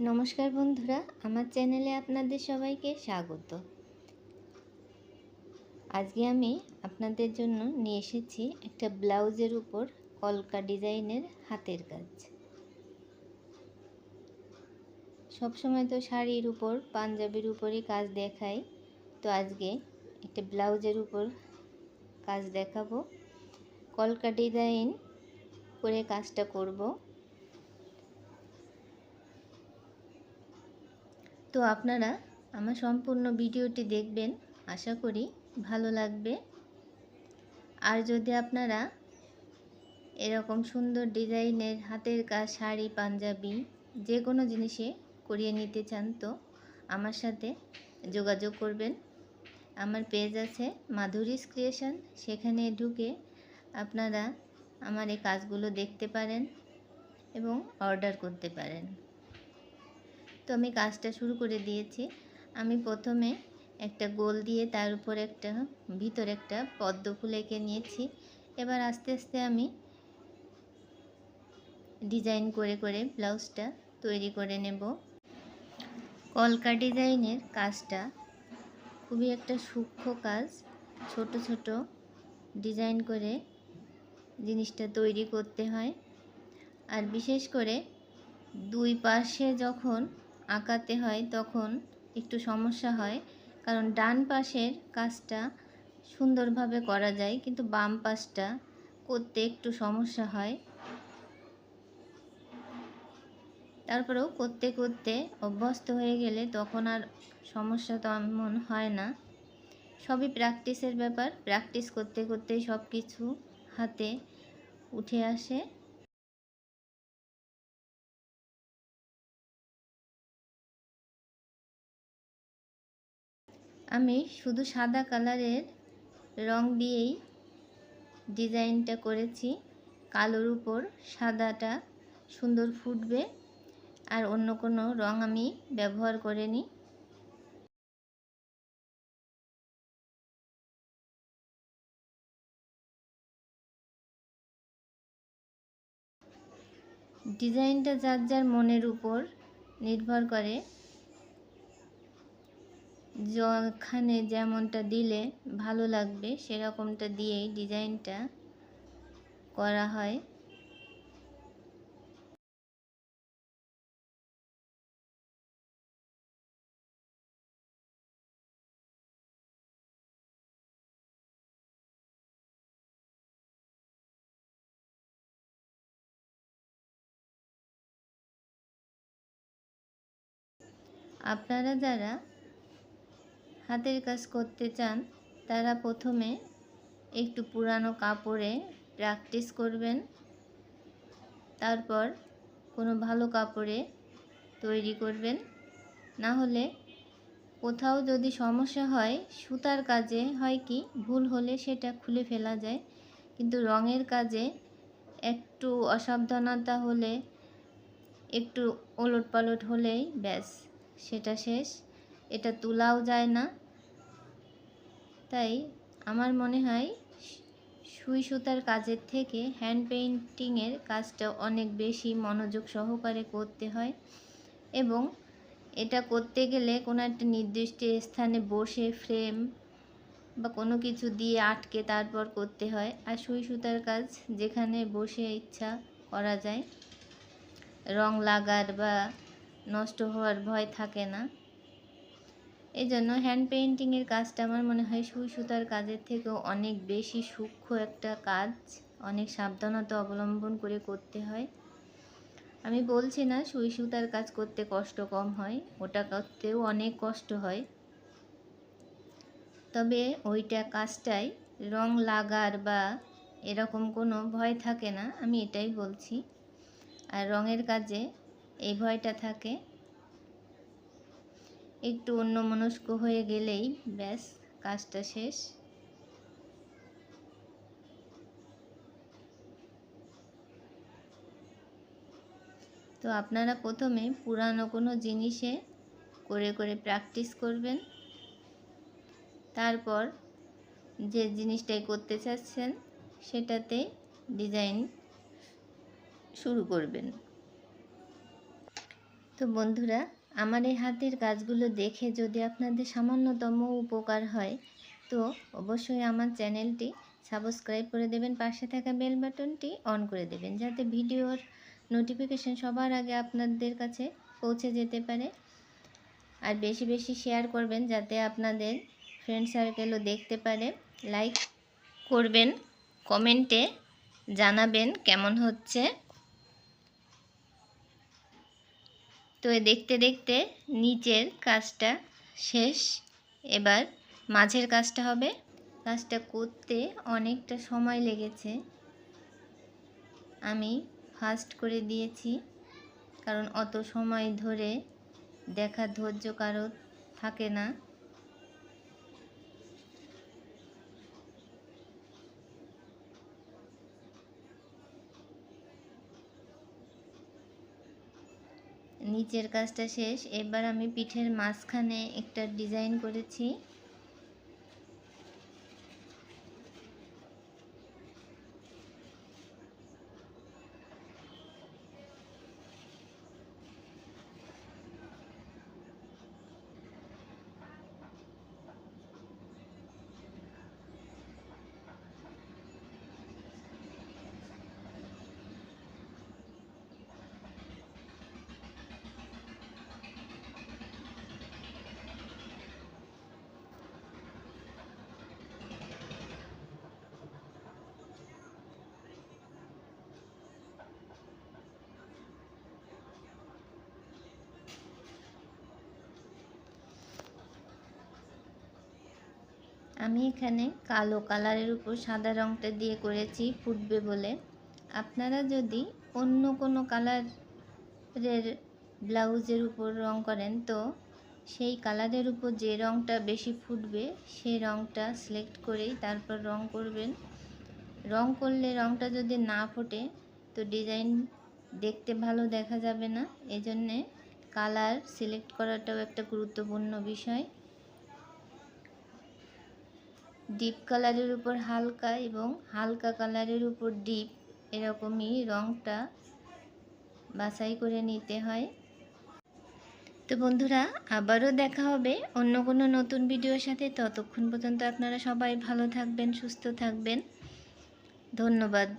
নমস্কার বন্ধুরা, আমার চ্যানেলে আপনাদের সবাইকে স্বাগত। আজকে আমি আপনাদের জন্য নিয়ে এসেছি একটা ব্লাউজের উপর কলকা ডিজাইনের হাতের কাজ। সবসময় তো শাড়ির উপর, পাঞ্জাবির উপরই কাজ দেখাই। তো আজকে একটা ব্লাউজের উপর কাজ দেখাবো। কলকা ডিজাইন করে কাজটা করব। তো আপনারা আমার সম্পূর্ণ ভিডিওটি দেখবেন, আশা করি ভালো লাগবে। আর যদি আপনারা এরকম সুন্দর ডিজাইনের হাতের কাজ শাড়ি, পাঞ্জাবি যে কোনো জিনিসে করিয়ে নিতে চান তো আমার সাথে যোগাযোগ করবেন। আমার পেজ আছে মাধুরীস ক্রিয়েশন, সেখানে ঢুকে আপনারা আমার এই কাজগুলো দেখতে পারেন এবং অর্ডার করতে পারেন। তো আমি কাজটা শুরু করে দিয়েছি। আমি প্রথমে একটা গোল দিয়ে তার উপর একটা, ভিতর একটা পদ্ম ফুল এঁকে নিয়েছি। এবার আস্তে আস্তে আমি ডিজাইন করে করে ব্লাউজটা তৈরি করে নেব। কলকা ডিজাইনের কাজটা খুবই একটা সূক্ষ্ম কাজ। ছোট ছোট ডিজাইন করে জিনিসটা তৈরি করতে হয়। আর বিশেষ করে দুই পাশে যখন আঁকাতে হয়, তখন একটু সমস্যা হয়। কারণ ডান পাশের কাজটা সুন্দরভাবে করা যায়, কিন্তু বাম পাশটা করতে একটু সমস্যা হয়। তারপরেও করতে করতে অভ্যস্ত হয়ে গেলে তখন আর সমস্যা তো এমন হয় না। সবই প্র্যাকটিসের ব্যাপার। প্র্যাকটিস করতে করতেই সব কিছু হাতে উঠে আসে। আমি শুধু সাদা কালারের রং দিয়েই ডিজাইনটা করেছি। কালোর উপর সাদাটা সুন্দর ফুটবে আর অন্য কোনো রং আমি ব্যবহার করিনি। ডিজাইনটা যার যার মনের উপর নির্ভর করে যেখানে যেমনটা দিলে ভালো লাগবে সেরকমটা দিয়েই ডিজাইনটা করা হয়। আপনারা যারা হাতের কাজ করতে চান, তারা প্রথমে একটু পুরানো কাপড়ে প্র্যাকটিস করবেন। তারপর কোনো ভালো কাপড়ে তৈরি করবেন। না হলে কোথাও যদি সমস্যা হয়, সুতার কাজে হয় কি, ভুল হলে সেটা খুলে ফেলা যায়। কিন্তু রঙের কাজে একটু অসাবধানতা হলে, একটু ওলট পালট হলেই ব্যাস, সেটা শেষ। এটা তোলাও যায় না। তাই আমার মনে হয় সুই সুতার কাজের থেকে হ্যান্ড পেইন্টিংয়ের কাজটা অনেক বেশি মনোযোগ সহকারে করতে হয় এবং এটা করতে গেলে কোনো একটা নির্দিষ্ট স্থানে বসে ফ্রেম বা কোনো কিছু দিয়ে আটকে তারপর করতে হয়। আর সুই সুতার কাজ যেখানে বসে ইচ্ছা করা যায়, রং লাগার বা নষ্ট হওয়ার ভয় থাকে না। এই জন্য হ্যান্ড পেইন্টিংয়ের কাজটা আমার মনে হয় সুই সুতার কাজের থেকেও অনেক বেশি সূক্ষ্ম একটা কাজ। অনেক সাবধানতা অবলম্বন করে করতে হয়। আমি বলছি না সুই সুতার কাজ করতে কষ্ট কম হয়, ওটা করতেও অনেক কষ্ট হয়। তবে ওইটা কাজটাই রং লাগার বা এরকম কোনো ভয় থাকে না, আমি এটাই বলছি। আর রঙের কাজে এই ভয়টা থাকে একটু অন্যমনস্ক হয়ে গেলেই ব্যাস, কাজটা শেষ। তো আপনারা প্রথমে পুরানো কোনো জিনিসে করে করে প্র্যাকটিস করবেন। তারপর যে জিনিসটাই করতে চাচ্ছেন, সেটাতে ডিজাইন শুরু করবেন। তো বন্ধুরা আমার এই হাতের কাজগুলো দেখে যদি আপনাদের সামান্যতম উপকার হয়, তো অবশ্যই আমার চ্যানেলটি সাবস্ক্রাইব করে দেবেন, পাশে থাকা বেল বাটনটি অন করে দেবেন, যাতে ভিডিওর নোটিফিকেশন সবার আগে আপনাদের কাছে পৌঁছে যেতে পারে। আর বেশি বেশি শেয়ার করবেন, যাতে আপনাদের ফ্রেন্ড সার্কেলও দেখতে পারে। লাইক করবেন কমেন্টে জানাবেন কেমন হচ্ছে। তো দেখতে দেখতে নিচের কাজটা শেষ। এবার মাঝের কাজটা হবে। কাজটা করতে অনেকটা সময় লেগেছে। আমি ফাস্ট করে দিয়েছি, কারণ অত সময় ধরে দেখা ধৈর্য কারোর থাকে না। নিচের কাজটা শেষ। এবার আমি পিঠের মাঝখানে একটা ডিজাইন করেছি। আমি এখানে কালো কালারের উপর সাদা রঙটা দিয়ে করেছি ফুটবে বলে। আপনারা যদি অন্য কোনো কালারের ব্লাউজের উপর রং করেন, তো সেই কালারের উপর যে রঙটা বেশি ফুটবে সেই রঙটা সিলেক্ট করেই তারপর রং করবেন। রং করলে রঙটা যদি না ফোটে, তো ডিজাইন দেখতে ভালো দেখা যাবে না। এজন্যে কালার সিলেক্ট করাটাও একটা গুরুত্বপূর্ণ বিষয়। ডিপ কালারের উপর হালকা এবং হালকা কালারের উপর ডিপ এরকমই রঙটা বাছাই করে নিতে হয়। তো বন্ধুরা, আবারও দেখা হবে অন্য কোনো নতুন ভিডিওর সাথে। ততক্ষণ পর্যন্ত আপনারা সবাই ভালো থাকবেন, সুস্থ থাকবেন। ধন্যবাদ।